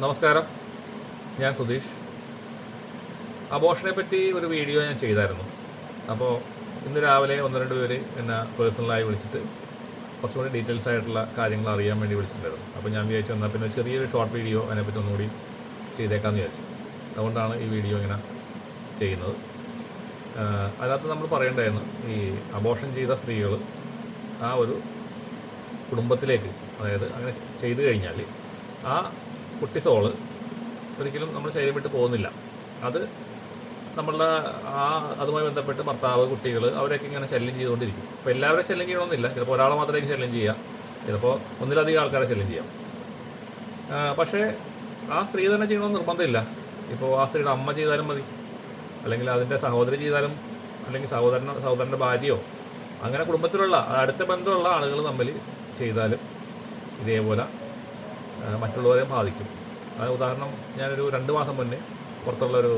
നമസ്കാരം. ഞാൻ സുധീഷ്. അബോഷനെ പറ്റി ഒരു വീഡിയോ ഞാൻ ചെയ്തായിരുന്നു. അപ്പോൾ ഇന്ന് രാവിലെ ഒന്ന് രണ്ട് പേര് എന്നെ പേഴ്സണലായി വിളിച്ചിട്ട് കുറച്ചുകൂടി ഡീറ്റെയിൽസ് ആയിട്ടുള്ള കാര്യങ്ങൾ അറിയാൻ വേണ്ടി വിളിച്ചിട്ടുണ്ടായിരുന്നു. അപ്പോൾ ഞാൻ വിചാരിച്ചു എന്നാൽ പിന്നെ ചെറിയൊരു ഷോർട്ട് വീഡിയോ അതിനെപ്പറ്റി ഒന്നുകൂടി ചെയ്തേക്കാമെന്ന് വിചാരിച്ചു. അതുകൊണ്ടാണ് ഈ വീഡിയോ ഇങ്ങനെ ചെയ്യുന്നത്. അതിനകത്ത് നമ്മൾ പറയേണ്ടായിരുന്നു ഈ അബോഷൻ ചെയ്ത സ്ത്രീകൾ ആ ഒരു കുടുംബത്തിലേക്ക് അതായത് അങ്ങനെ ചെയ്തു കഴിഞ്ഞാൽ ആ കുട്ടി സോൾ. ഒരിക്കലും നമ്മൾ ശരീരം വിട്ട് പോകുന്നില്ല. അത് നമ്മളുടെ ആ അതുമായി ബന്ധപ്പെട്ട് ഭർത്താവ് കുട്ടികൾ അവരൊക്കെ ഇങ്ങനെ ശല്യം ചെയ്തുകൊണ്ടിരിക്കും. അപ്പോൾ എല്ലാവരും ശല്യം ചെയ്യണമെന്നില്ല ചിലപ്പോൾ ഒരാളെ മാത്രമേ ശല്യം ചെയ്യാം. ചിലപ്പോൾ ഒന്നിലധികം ആൾക്കാരെ ശല്യം ചെയ്യാം. പക്ഷേ ആ സ്ത്രീ തന്നെ ചെയ്യണമെന്ന് നിർബന്ധമില്ല. ഇപ്പോൾ ആ സ്ത്രീയുടെ അമ്മ ചെയ്താലും മതി. അല്ലെങ്കിൽ അതിന്റെ സഹോദരി ചെയ്താലും അല്ലെങ്കിൽ സഹോദരൻ സഹോദരന്റെ ഭാര്യയോ അങ്ങനെ കുടുംബത്തിലുള്ള അടുത്ത ബന്ധമുള്ള ആളുകൾ തമ്മിൽ ചെയ്താലും ഇതേപോലെ മറ്റുള്ളവരെ ബാധിക്കും. അത് ഉദാഹരണം ഞാനൊരു രണ്ട് മാസം മുന്നേ പുറത്തുള്ളൊരു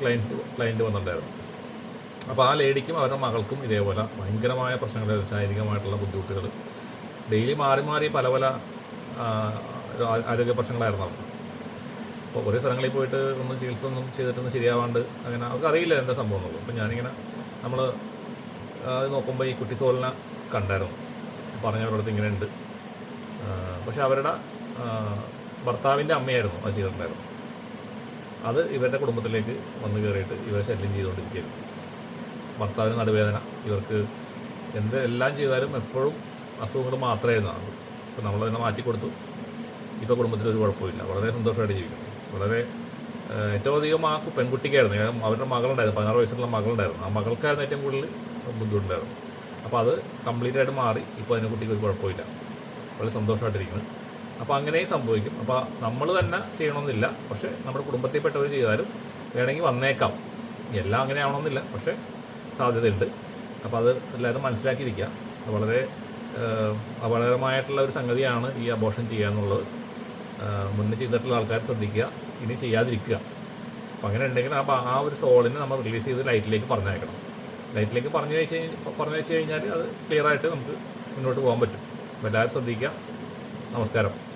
ക്ലയന്റ് ക്ലയന്റ് വന്നിട്ടുണ്ടായിരുന്നു. അപ്പോൾ ആ ലേഡിക്കും അവരുടെ മകൾക്കും ഇതേപോലെ ഭയങ്കരമായ പ്രശ്നങ്ങൾ ശാരീരികമായിട്ടുള്ള ബുദ്ധിമുട്ടുകൾ. ഡെയിലി മാറി മാറി പല പല ആരോഗ്യ പ്രശ്നങ്ങളായിരുന്നു അവർക്ക്. അപ്പോൾ കുറേ സ്ഥലങ്ങളിൽ പോയിട്ട് ഒന്നും ചികിത്സ ഒന്നും ചെയ്തിട്ടൊന്നും ശരിയാവാണ്ട് അങ്ങനെ അവർക്ക് അറിയില്ല എന്താ സംഭവം എന്നുള്ളത്. അപ്പോൾ ഞാനിങ്ങനെ നമ്മൾ നോക്കുമ്പോൾ ഈ കുട്ടി സോലിനെ കണ്ടായിരുന്നു. പറഞ്ഞവരുടെ ഇങ്ങനെയുണ്ട്. പക്ഷെ അവരുടെ ഭർത്താവിന്റെ അമ്മയായിരുന്നു ആ ചെയ്തിട്ടുണ്ടായിരുന്നു അത് ഇവരുടെ കുടുംബത്തിലേക്ക് വന്നു കയറിയിട്ട് ഇവരെ ശല്യം ചെയ്തുകൊണ്ടിരിക്കുകയായിരുന്നു. ഭർത്താവിന് നടുവേദന ഇവർക്ക് എന്ത് എല്ലാം ചെയ്താലും എപ്പോഴും അസുഖങ്ങൾ മാത്രമായിരുന്നു അത്. ഇപ്പോൾ നമ്മളതിനെ മാറ്റി കൊടുത്തു. ഇപ്പോൾ കുടുംബത്തിൽ ഒരു കുഴപ്പമില്ല വളരെ സന്തോഷമായിട്ട് ജീവിക്കുന്നു. വളരെ ഏറ്റവും അധികം ആ പെൺകുട്ടിക്കായിരുന്നു. അവരുടെ മകളുണ്ടായിരുന്നു പതിനാറ് വയസ്സുള്ള മകളുണ്ടായിരുന്നു. ആ മകൾക്കായിരുന്നു ഏറ്റവും കൂടുതൽ ബുദ്ധിമുട്ടുണ്ടായിരുന്നു അപ്പോൾ അത് കംപ്ലീറ്റ് ആയിട്ട് മാറി. ഇപ്പോൾ അതിനെ കുട്ടിക്ക് ഒരു കുഴപ്പമില്ല വളരെ സന്തോഷമായിട്ടിരിക്കുന്നു. അപ്പോൾ അങ്ങനെയും സംഭവിക്കും. അപ്പോൾ നമ്മൾ തന്നെ ചെയ്യണമെന്നില്ല. പക്ഷേ നമ്മുടെ കുടുംബത്തിൽപ്പെട്ടവർ ചെയ്താലും വേണമെങ്കിൽ വന്നേക്കാം. എല്ലാം അങ്ങനെ ആവണമെന്നില്ല. പക്ഷേ സാധ്യതയുണ്ട്. അപ്പോൾ അത് എല്ലാവരും മനസ്സിലാക്കിയിരിക്കുക. വളരെ അപകടകരമായിട്ടുള്ള ഒരു സംഗതിയാണ് ഈ അബോഷൻ ചെയ്യുക എന്നുള്ളത്. മുന്നേ ചെയ്തിട്ടുള്ള ആൾക്കാർ ശ്രദ്ധിക്കുക. ഇനി ചെയ്യാതിരിക്കുക. അപ്പം അങ്ങനെ ഉണ്ടെങ്കിൽ ആ ആ ഒരു സോളിനെ നമ്മൾ റിലീസ് ചെയ്ത് ലൈറ്റിലേക്ക് പറഞ്ഞയക്കണം. ലൈറ്റിലേക്ക് പറഞ്ഞു വെച്ച് പറഞ്ഞു വെച്ച് കഴിഞ്ഞാൽ അത് ക്ലിയറായിട്ട് നമുക്ക് മുന്നോട്ട് പോകാൻ പറ്റും. അപ്പോൾ എല്ലാവരും ശ്രദ്ധിക്കുക. നമസ്കാരം.